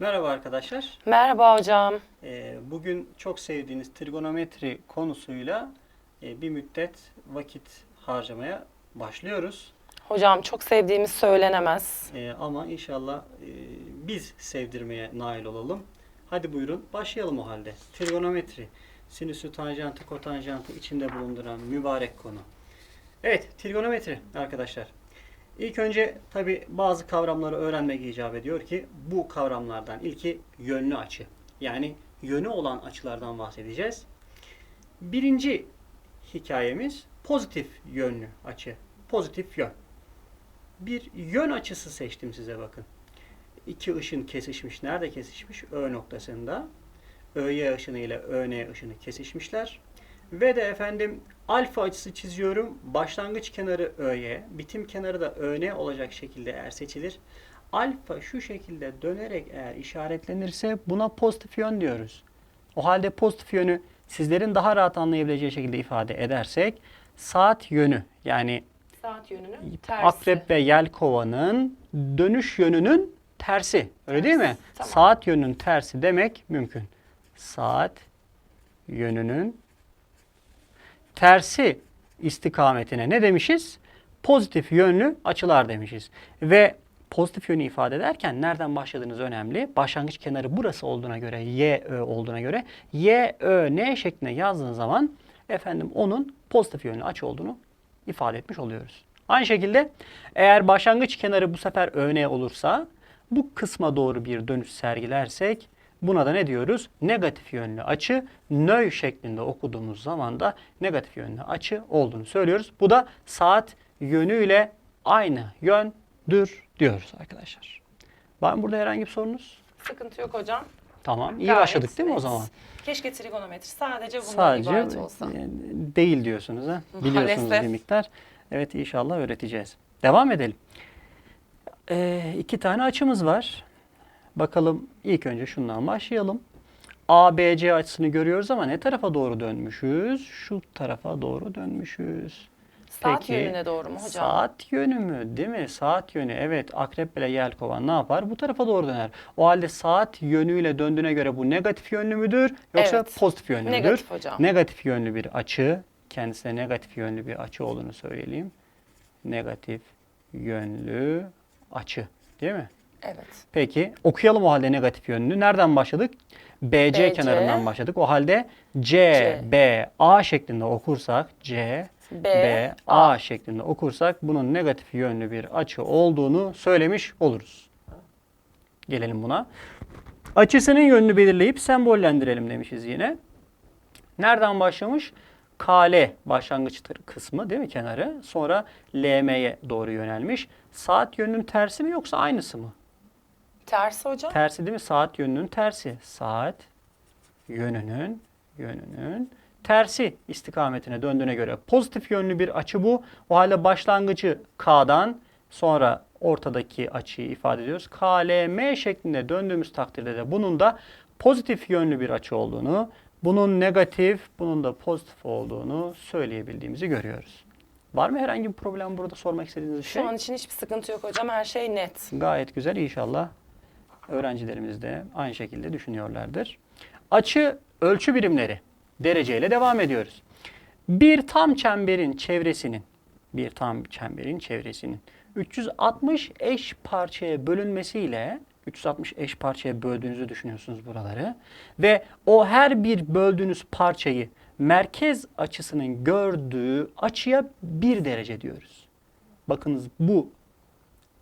Merhaba arkadaşlar. Merhaba hocam. Ee, Bugün çok sevdiğiniz trigonometri konusuyla e, bir müddet vakit harcamaya başlıyoruz. Hocam çok sevdiğimiz söylenemez. Ee, Ama inşallah e, biz sevdirmeye nail olalım. Hadi buyurun başlayalım o halde. Trigonometri, sinüsü, tanjantı, kotanjantı içinde bulunduran mübarek konu. Evet, trigonometri arkadaşlar. İlk önce tabi bazı kavramları öğrenmek icap ediyor ki bu kavramlardan ilki yönlü açı. Yani yönü olan açılardan bahsedeceğiz. Birinci hikayemiz pozitif yönlü açı. Pozitif yön. Bir yön açısı seçtim size bakın. İki ışın kesişmiş. Nerede kesişmiş? Ö noktasında. ÖY ışını ile ÖN ışını kesişmişler. Ve de efendim alfa açısı çiziyorum. Başlangıç kenarı ÖY, bitim kenarı da ÖN olacak şekilde eğer seçilir. Alfa şu şekilde dönerek eğer işaretlenirse buna pozitif yön diyoruz. O halde pozitif yönü sizlerin daha rahat anlayabileceği şekilde ifade edersek saat yönü yani Saat yönünün tersi. akrep ve yelkovanın dönüş yönünün tersi. Öyle değil mi? Tamam. Saat yönünün tersi demek mümkün. Saat yönünün tersi istikametine ne demişiz? Pozitif yönlü açılar demişiz. Ve pozitif yönü ifade ederken nereden başladığınız önemli. Başlangıç kenarı burası olduğuna göre, y, ö olduğuna göre y, ö, n şeklinde yazdığın zaman efendim onun pozitif yönlü açı olduğunu ifade etmiş oluyoruz. Aynı şekilde eğer başlangıç kenarı bu sefer ÖN olursa bu kısma doğru bir dönüş sergilersek buna da ne diyoruz? Negatif yönlü açı nöy şeklinde okuduğumuz zaman da negatif yönlü açı olduğunu söylüyoruz. Bu da saat yönüyle aynı yöndür diyoruz arkadaşlar. Var mı burada herhangi bir sorunuz? Sıkıntı yok hocam. Tamam. iyi Gayet başladık değil mi o net. zaman? Keşke trigonometri sadece bundan Sadece ibaret olsa. e, değil diyorsunuz ha. Biliyorsunuz bir miktar. Evet inşallah öğreteceğiz. Devam edelim. Ee, iki tane açımız var. Bakalım ilk önce şundan başlayalım. ABC açısını görüyoruz ama ne tarafa doğru dönmüşüz? Şu tarafa doğru dönmüşüz. Saat Peki, yönüne doğru mu hocam? Saat yönü mü? Değil mi? Saat yönü. Evet. Akrep ile yelkovan ne yapar? Bu tarafa doğru döner. O halde saat yönüyle döndüğüne göre bu negatif yönlü müdür? Yoksa Evet. pozitif yönlü müdür? Negatif hocam. Negatif yönlü bir açı. Kendisine negatif yönlü bir açı olduğunu söyleyelim. Negatif yönlü açı. Değil mi? Evet. Peki okuyalım o halde negatif yönünü. Nereden başladık? BC, BC. kenarından başladık. O halde C, C. B, A şeklinde okursak C, B, B, A şeklinde okursak bunun negatif yönlü bir açı olduğunu söylemiş oluruz. Gelelim buna. Açısının yönünü belirleyip sembollendirelim demişiz yine. Nereden başlamış? KL başlangıç kısmı değil mi kenarı? Sonra LM'ye doğru yönelmiş. Saat yönünün tersi mi yoksa aynısı mı? Tersi hocam. Tersi değil mi? Saat yönünün tersi. Saat yönünün yönünün tersi istikametine döndüğüne göre pozitif yönlü bir açı bu. O halde başlangıcı K'dan sonra ortadaki açıyı ifade ediyoruz. KLM şeklinde döndüğümüz takdirde de bunun da pozitif yönlü bir açı olduğunu, bunun negatif, bunun da pozitif olduğunu söyleyebildiğimizi görüyoruz. Var mı herhangi bir problem burada sormak istediğiniz bir şey? Şu an için hiçbir sıkıntı yok hocam. Her şey net. Gayet güzel inşallah öğrencilerimiz de aynı şekilde düşünüyorlardır. Açı ölçü birimleri dereceyle devam ediyoruz. Bir tam çemberin çevresinin bir tam çemberin çevresinin 360 eş parçaya bölünmesiyle 360 eş parçaya böldüğünüzü düşünüyorsunuz buraları ve o her bir böldüğünüz parçayı merkez açısının gördüğü açıya bir derece diyoruz. Bakınız bu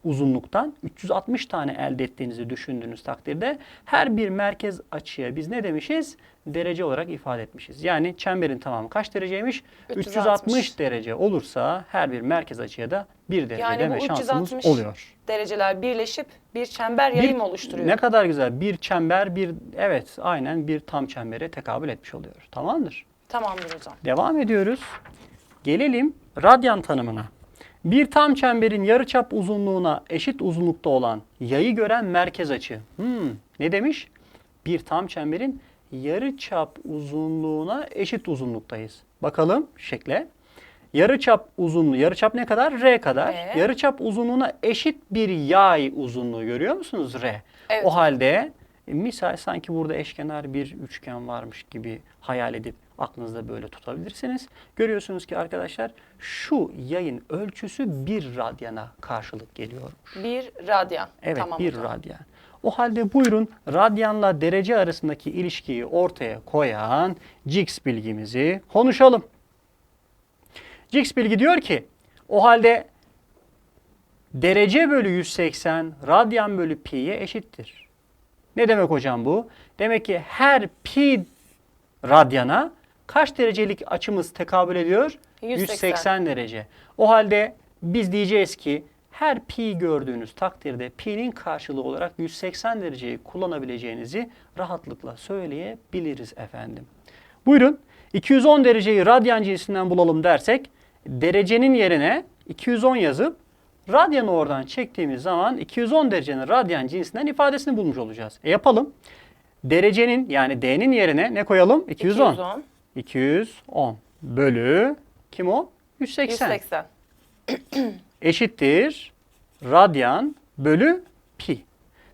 uzunluktan 360 tane elde ettiğinizi düşündüğünüz takdirde her bir merkez açıya biz ne demişiz? Derece olarak ifade etmişiz. Yani çemberin tamamı kaç dereceymiş? 360, 360 derece olursa her bir merkez açıya da bir derece Yani deme şansımız 360 oluyor. Dereceler birleşip bir çember Bir- yayım oluşturuyor. Ne kadar güzel. Bir çember, bir evet aynen bir tam çembere tekabül etmiş oluyor. Tamamdır. Tamamdır hocam. Devam ediyoruz. Gelelim radyan tanımına. Bir tam çemberin yarıçap uzunluğuna eşit uzunlukta olan yayı gören merkez açı. Hmm, ne demiş? Bir tam çemberin yarıçap uzunluğuna eşit uzunluktayız. Bakalım şekle. Yarıçap uzunluğu, yarıçap ne kadar? R kadar. R. Yarıçap uzunluğuna eşit bir yay uzunluğu görüyor musunuz? R. Evet. O halde misal sanki burada eşkenar bir üçgen varmış gibi hayal edip aklınızda böyle tutabilirsiniz. Görüyorsunuz ki arkadaşlar şu yayın ölçüsü bir radyana karşılık geliyor. Bir radyan. Evet tamam bir hocam. radyan. O halde buyurun radyanla derece arasındaki ilişkiyi ortaya koyan Cix bilgimizi konuşalım. Cix bilgi diyor ki o halde derece bölü 180 radyan bölü pi'ye eşittir. Ne demek hocam bu? Demek ki her pi radyana kaç derecelik açımız tekabül ediyor? 180. 180 derece. O halde biz diyeceğiz ki her pi gördüğünüz takdirde pi'nin karşılığı olarak 180 dereceyi kullanabileceğinizi rahatlıkla söyleyebiliriz efendim. Buyurun 210 dereceyi radyan cinsinden bulalım dersek derecenin yerine 210 yazıp radyanı oradan çektiğimiz zaman 210 derecenin radyan cinsinden ifadesini bulmuş olacağız. E yapalım. Derecenin yani D'nin yerine ne koyalım? 210. 210. 210 bölü kim o? 180. 180. Eşittir radyan bölü pi.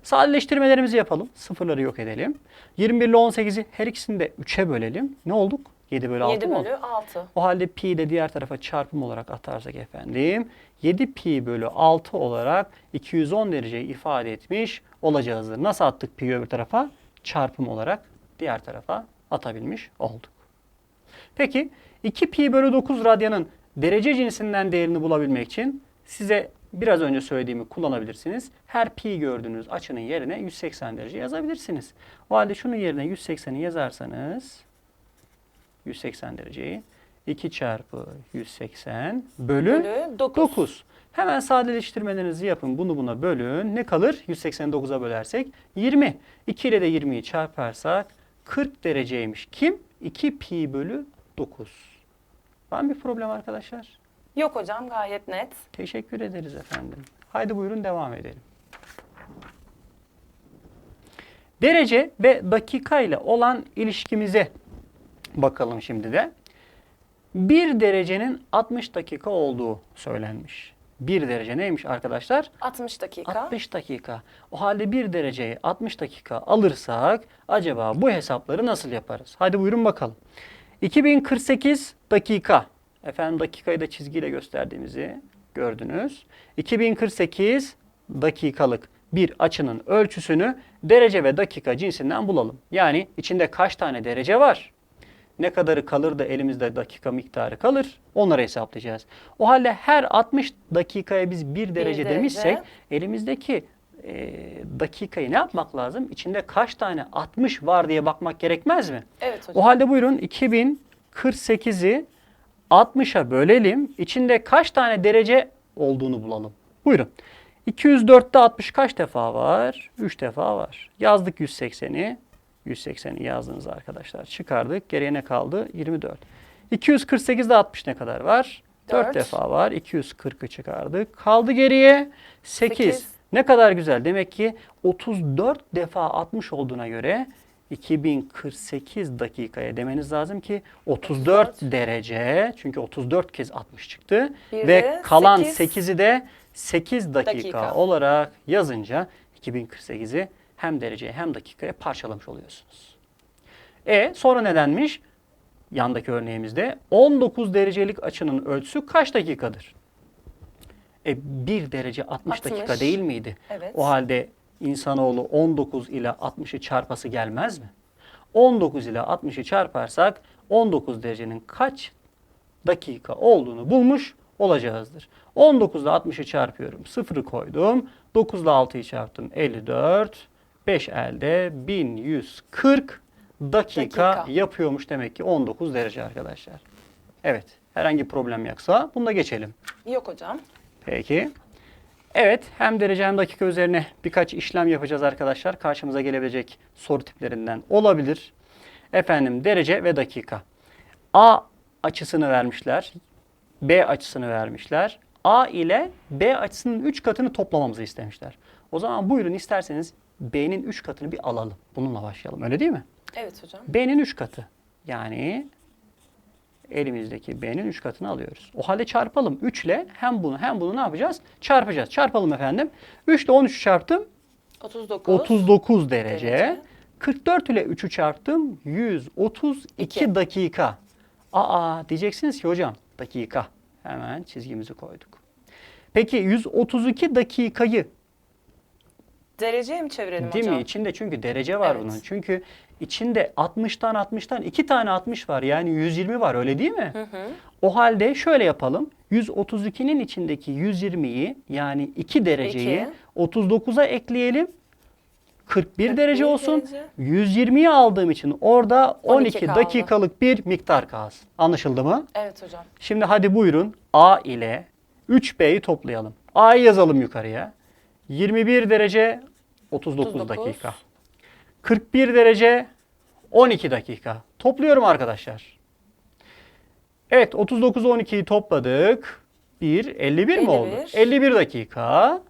Sadeleştirmelerimizi yapalım. Sıfırları yok edelim. 21 ile 18'i her ikisini de 3'e bölelim. Ne olduk? 7 bölü 6 7 mı oldu? bölü 6. O halde pi de diğer tarafa çarpım olarak atarsak efendim 7 pi bölü 6 olarak 210 dereceyi ifade etmiş olacağızdır. Nasıl attık pi'yi öbür tarafa? Çarpım olarak diğer tarafa atabilmiş olduk. Peki 2 pi bölü 9 radyanın derece cinsinden değerini bulabilmek için size biraz önce söylediğimi kullanabilirsiniz. Her pi gördüğünüz açının yerine 180 derece yazabilirsiniz. O halde şunun yerine 180'i yazarsanız 180 dereceyi 2 çarpı 180 bölü, Bölü 9. 9. Hemen sadeleştirmelerinizi yapın. Bunu buna bölün. Ne kalır? 189'a bölersek 20. 2 ile de 20'yi çarparsak 40 dereceymiş. Kim? 2 pi bölü 9. Var mı bir problem arkadaşlar? Yok hocam gayet net. Teşekkür ederiz efendim. Haydi buyurun devam edelim. Derece ve dakika ile olan ilişkimize bakalım şimdi de. Bir derecenin 60 dakika olduğu söylenmiş. Bir derece neymiş arkadaşlar? 60 dakika. 60 dakika. O halde bir dereceyi 60 dakika alırsak acaba bu hesapları nasıl yaparız? Hadi buyurun bakalım. 2048 dakika. Efendim dakikayı da çizgiyle gösterdiğimizi gördünüz. 2048 dakikalık bir açının ölçüsünü derece ve dakika cinsinden bulalım. Yani içinde kaç tane derece var? Ne kadarı kalır da elimizde dakika miktarı kalır? Onları hesaplayacağız. O halde her 60 dakikaya biz bir derece, derece. demişsek elimizdeki e, dakikayı ne yapmak lazım? İçinde kaç tane 60 var diye bakmak gerekmez mi? Evet hocam. O halde buyurun 2048'i 60'a bölelim. İçinde kaç tane derece olduğunu bulalım. Buyurun. 204'te 60 kaç defa var? 3 defa var. Yazdık 180'i. 180'i yazdınız arkadaşlar. Çıkardık. Geriye ne kaldı? 24. 248'de 60 ne kadar var? 4 Dört. defa var. 240'ı çıkardık. Kaldı geriye 8. Sekiz. Ne kadar güzel. Demek ki 34 defa 60 olduğuna göre 2048 dakikaya demeniz lazım ki 34 34 derece. Çünkü 34 kez 60 çıktı. Bir Ve kalan sekiz 8'i de 8 dakika, dakika. olarak yazınca 2048'i hem dereceye hem dakikaya parçalamış oluyorsunuz. E sonra nedenmiş? Yandaki örneğimizde 19 derecelik açının ölçüsü kaç dakikadır? E 1 derece 60, dakika 60. değil miydi? Evet. O halde insanoğlu 19 ile 60'ı çarpası gelmez mi? 19 ile 60'ı çarparsak 19 derecenin kaç dakika olduğunu bulmuş olacağızdır. 19 ile 60'ı çarpıyorum. 0'ı koydum. 9 ile 6'yı çarptım. 54. 5 elde 1140 dakika, Dakika. yapıyormuş demek ki 19 derece arkadaşlar. Evet. Herhangi problem yoksa bunda geçelim. Yok hocam. Peki. Evet, hem derece hem dakika üzerine birkaç işlem yapacağız arkadaşlar. Karşımıza gelebilecek soru tiplerinden olabilir. Efendim derece ve dakika. A açısını vermişler. B açısını vermişler. A ile B açısının 3 katını toplamamızı istemişler. O zaman buyurun isterseniz B'nin 3 katını bir alalım. Bununla başlayalım. Öyle değil mi? Evet hocam. B'nin 3 katı. Yani elimizdeki B'nin 3 katını alıyoruz. O halde çarpalım. 3 ile hem bunu hem bunu ne yapacağız? Çarpacağız. Çarpalım efendim. 3 ile 13 çarptım. 39. 39 derece. derece. 44 ile 3'ü çarptım. 132 İki. dakika. Aa diyeceksiniz ki hocam dakika. Hemen çizgimizi koyduk. Peki 132 dakikayı Dereceye mi çevirelim değil hocam? mi? İçinde çünkü derece var Evet. bunun. Çünkü içinde 60'tan 60'tan 2 tane 60 var. Yani 120 var öyle değil mi? Hı hı. O halde şöyle yapalım. 132'nin içindeki 120'yi yani 2 dereceyi İki. 39'a ekleyelim. 41 derece olsun. derece. 120'yi aldığım için orada 12, 12 kaldı. dakikalık bir miktar kalsın. Anlaşıldı mı? Evet hocam. Şimdi hadi buyurun A ile 3B'yi toplayalım. A'yı yazalım yukarıya. 21 derece 39, 39. dakika. 41 derece 12 dakika. Topluyorum arkadaşlar. Evet 39 12'yi topladık. 1 51 mi oldu? 51. 51 dakika.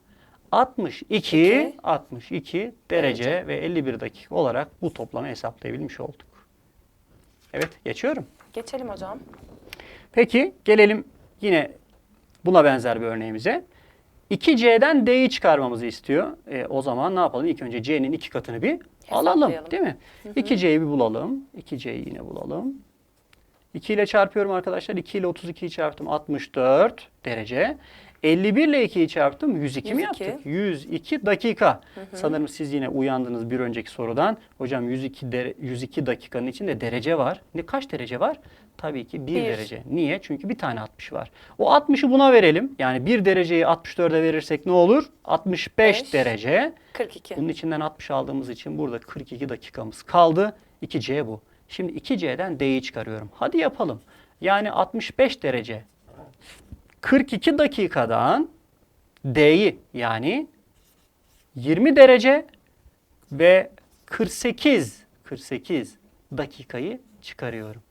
62 İki. 62 derece ve 51 dakika olarak bu toplamı hesaplayabilmiş olduk. Evet geçiyorum. Geçelim hocam. Peki gelelim yine buna benzer bir örneğimize. 2C'den D'yi çıkarmamızı istiyor. E, o zaman ne yapalım? İlk önce C'nin iki katını bir alalım değil mi? 2C'yi bir bulalım. 2C'yi yine bulalım. 2 ile çarpıyorum arkadaşlar. 2 ile 32'yi çarptım 64 derece. 51 ile 2'yi çarptım 102, mi 102. yaptık? 102 dakika. Sanırım siz yine uyandınız bir önceki sorudan. Hocam 102 dere- 102 dakikanın içinde derece var. Ne kaç derece var? Tabii ki 1 Bir. derece. Niye? Çünkü bir tane 60 var. O 60'ı buna verelim. Yani 1 dereceyi 64'e verirsek ne olur? 65 Beş. derece. 42. Bunun içinden 60 aldığımız için burada 42 dakikamız kaldı. 2C bu. Şimdi 2C'den D'yi çıkarıyorum. Hadi yapalım. Yani 65 derece. 42 dakikadan D'yi yani 20 derece ve 48 48 dakikayı çıkarıyorum.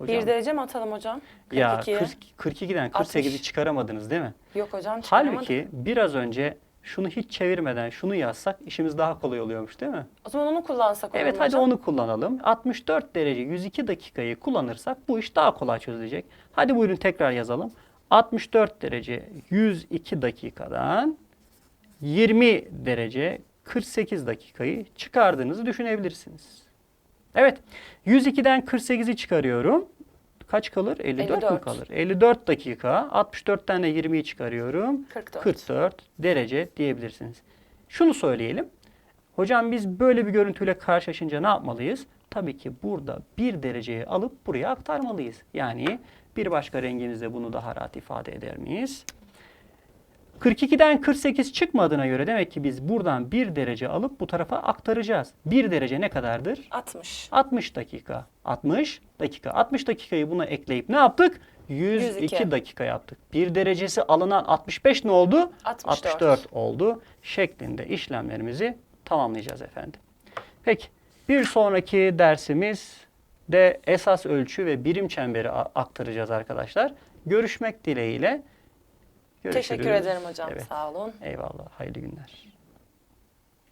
Bir derece mi atalım hocam? ya 42'ye. 40, 42'den 60. 48'i çıkaramadınız değil mi? Yok hocam çıkaramadık. Halbuki biraz önce şunu hiç çevirmeden şunu yazsak işimiz daha kolay oluyormuş değil mi? O zaman onu kullansak olur Evet mu hadi hocam? onu kullanalım. 64 derece 102 dakikayı kullanırsak bu iş daha kolay çözülecek. Hadi buyurun tekrar yazalım. 64 derece 102 dakikadan 20 derece 48 dakikayı çıkardığınızı düşünebilirsiniz. Evet 102'den 48'i çıkarıyorum. Kaç kalır? 54, mü 54. kalır? 54 dakika. 64'ten de 20'yi çıkarıyorum. 44. 44 derece diyebilirsiniz. Şunu söyleyelim. Hocam biz böyle bir görüntüyle karşılaşınca ne yapmalıyız? Tabii ki burada bir dereceyi alıp buraya aktarmalıyız. Yani bir başka rengimizle bunu daha rahat ifade eder miyiz? 42'den 48 çıkmadığına göre demek ki biz buradan bir derece alıp bu tarafa aktaracağız. Bir derece ne kadardır? 60. 60 dakika. 60 dakika. 60 dakikayı buna ekleyip ne yaptık? 102, 102. dakika yaptık. Bir derecesi alınan 65 ne oldu? 64. oldu. Şeklinde işlemlerimizi tamamlayacağız efendim. Peki bir sonraki dersimiz de esas ölçü ve birim çemberi aktaracağız arkadaşlar. Görüşmek dileğiyle. Görüşürüz. Teşekkür ederim hocam. Evet. Sağ olun. Eyvallah. Hayırlı günler.